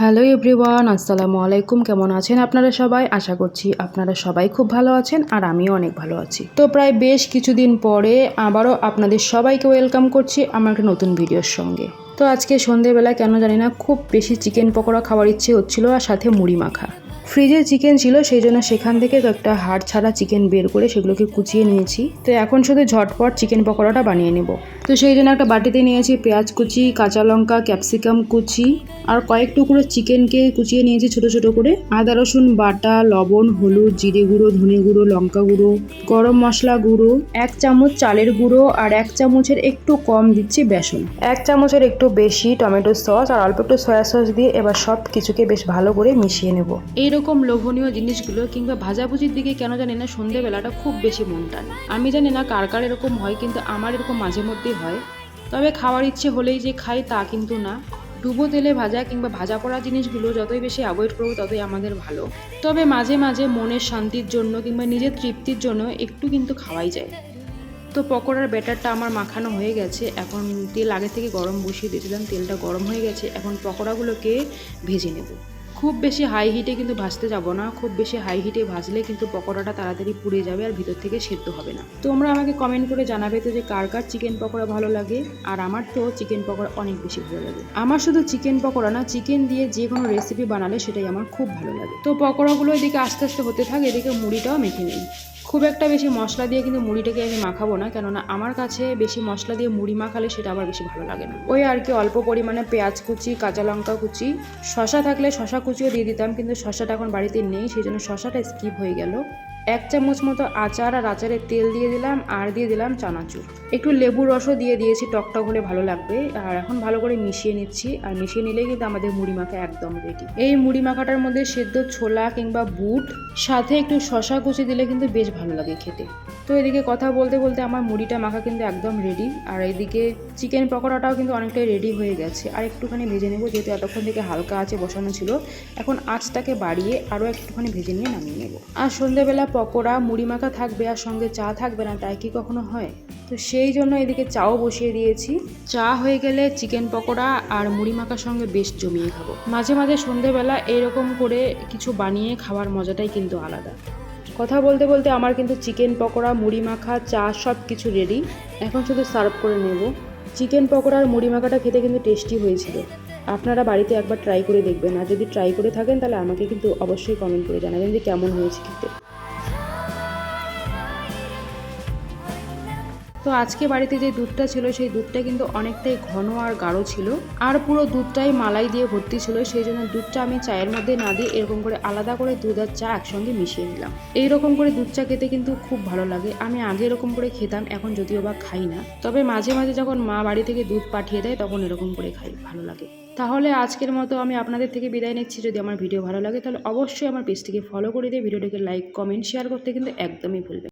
Hello everyone আসসালামু আলাইকুম। কেমন আছেন আপনারা সবাই? আশা করছি আপনারা সবাই খুব ভালো আছেন আর আমিও অনেক ভালো আছি। তো প্রায় বেশ কিছুদিন পরে আবারও আপনাদের সবাইকে ওয়েলকাম করছি আমার একটা নতুন ভিডিওর সঙ্গে। তো আজকে সন্ধেবেলা কেন জানি না, খুব বেশি চিকেন পকোড়া খাওয়ার ইচ্ছে হচ্ছিল আর সাথে মুড়ি মাখা। ফ্রিজে চিকেন ছিল, সেই জন্য সেখান থেকে একটা হাড় ছাড়া চিকেন বের করে সেগুলোকে কুচিয়ে নিয়েছি। তো এখন শুধু ঝটপট চিকেন পকোড়াটা বানিয়ে নেব। তো সেই জন্য একটা বাটিতে নিয়েছি পেঁয়াজ কুচি, কাঁচা লঙ্কা, ক্যাপসিকাম কুচি, আর কয়েক টুকরো চিকেনকে কুচিয়ে নিয়েছি ছোট ছোট করে। আদা, রসুন, বাটা, লবণ, হলুদ, জিরে গুঁড়ো, ধনে গুঁড়ো, লঙ্কা গুঁড়ো, গরম মশলা গুঁড়ো, এক চামচ চালের গুঁড়ো, আর এক চামচের একটু কম দিচ্ছি বেসন। এক চামচের একটু বেশি টমেটো সস, আর অল্প একটু সয়া সস দিয়ে এবার সব কিছুকে বেশ ভালো করে মিশিয়ে নেব। এইরকম লোভনীয় জিনিসগুলো কিংবা ভাজাভুজির দিকে কেন জানি না সন্ধেবেলাটা খুব বেশি মন টানে। আমি জানি না কার কার এরকম হয়, কিন্তু আমার এরকম মাঝে মধ্যেই হয়। তবে খাওয়ার ইচ্ছে হলেই যে খাই তা কিন্তু না। ডুবো তেলে ভাজা কিংবা ভাজা পড়া জিনিসগুলো যতই বেশি অ্যাভয়েড করব ততই আমাদের ভালো। তবে মাঝে মাঝে মনের শান্তির জন্য কিংবা নিজের তৃপ্তির জন্য একটু কিন্তু খাওয়াই যায়। তো পকোড়ার ব্যাটারটা আমার মাখানো হয়ে গেছে। এখন তেল আগে থেকে গরম বসিয়ে দিয়েছিলাম, তেলটা গরম হয়ে গেছে। এখন পকোড়াগুলোকে ভেজে নেব। খুব বেশি হাই হিটে কিন্তু ভাজতে যাব না, খুব বেশি হাই হিটে ভাজলে কিন্তু পকোড়াটা তাড়াতাড়ি পুড়ে যাবে আর ভিতর থেকে সেদ্ধ হবে না। তোমরা আমাকে কমেন্ট করে জানাবে তো যে কার কার চিকেন পকোড়া ভালো লাগে, আর আমার তো চিকেন পকোড়া অনেক বেশি ভালো লাগে। আমার শুধু চিকেন পকোড়া না চিকেন দিয়ে যে কোনো রেসিপি বানালে সেটাই আমার খুব ভালো লাগে। তো পকোড়াগুলো এদিকে আস্তে আস্তে হতে থাকে, এদিকে মুড়িটাও মেখে নিই। খুব একটা বেশি মশলা দিয়ে কিন্তু মুড়িটাকে আমি মাখাবো না, কেননা আমার কাছে বেশি মশলা দিয়ে মুড়ি মাখালে সেটা আবার বেশি ভালো লাগে না। ওই আর কি অল্প পরিমাণে পেঁয়াজ কুচি, কাঁচা লঙ্কা কুচি শশা থাকলে শশা কুচিও দিয়ে দিতাম, কিন্তু শশাটা এখন বাড়িতে নেই সেই জন্য শশাটা স্কিপ হয়ে গেল। এক চামচ মতো আচার আর আচারের তেল দিয়ে দিলাম, আর দিয়ে দিলাম চানাচুর। একটু লেবু রসও দিয়ে দিয়েছি, টকটক হলে ভালো লাগবে। আর এখন ভালো করে মিশিয়ে নিচ্ছি, আর মিশিয়ে নিলেই কিন্তু আমাদের মুড়ি মাখা একদম রেডি এই মুড়ি মাখাটার মধ্যে সেদ্ধ ছোলা কিংবা বুট, সাথে একটু শশা কুচি দিলে কিন্তু বেশ ভালো লাগে খেতে। তো এদিকে কথা বলতে বলতে আমার মুড়িটা মাখা কিন্তু একদম রেডি আর এদিকে চিকেন পকোড়াটাও কিন্তু অনেকটাই রেডি হয়ে গেছে। আর একটুখানি ভেজে নেব, যেহেতু এতক্ষণ থেকে হালকা আছে বসানো ছিল। এখন আঁচটাকে বাড়িয়ে আরও একটুখানি ভেজে নিয়ে নামিয়ে নেব। আর সন্ধ্যেবেলা পকোড়া, মুড়ি মাখা থাকবে আর সঙ্গে চা থাকবে না, তাই কি কখনো হয়? তো সেই জন্য এদিকে চাও বসিয়ে দিয়েছি। চা হয়ে গেলে চিকেন পকোড়া আর মুড়ি মাখার সঙ্গে বেশ জমিয়ে খাব। মাঝে মাঝে সন্ধেবেলা এরকম করে কিছু বানিয়ে খাওয়ার মজাটাই কিন্তু আলাদা। কথা বলতে বলতে আমার কিন্তু চিকেন পকোড়া, মুড়ি মাখা, চা সব কিছু রেডি এখন শুধু সার্ভ করে নেব। চিকেন পকোড়া আর মুড়ি মাখাটা খেতে কিন্তু টেস্টি হয়েছিল। আপনারা বাড়িতে একবার ট্রাই করে দেখবেন। আর যদি ট্রাই করে থাকেন, তাহলে আমাকে কিন্তু অবশ্যই কমেন্ট করে জানাবেন যে কেমন হয়েছে খেতে। তো আজকে বাড়িতে যে দুধটা ছিল, সেই দুধটা কিন্তু অনেকটাই ঘন আর গাঢ় ছিল। আর পুরো দুধটাই মালাই দিয়ে ভর্তি ছিল, সেই জন্য দুধটা আমি চায়ের মধ্যে না দিয়ে এরকম করে আলাদা করে দুধ আর চা একসঙ্গে মিশিয়ে নিলাম। এইরকম করে দুধ চা খেতে কিন্তু খুব ভালো লাগে। আমি আগে এরকম করে খেতাম, এখন যদিও বা খাই না। তবে মাঝে মাঝে যখন মা বাড়ি থেকে দুধ পাঠিয়ে দেয়, তখন এরকম করে খাই, ভালো লাগে। তাহলে আজকের মতো আমি আপনাদের থেকে বিদায় নিচ্ছি। যদি আমার ভিডিও ভালো লাগে, তাহলে অবশ্যই আমার পেজটিকে ফলো করে দিয়ে ভিডিওটিকে লাইক, কমেন্ট, শেয়ার করতে কিন্তু একদমই ভুলবেন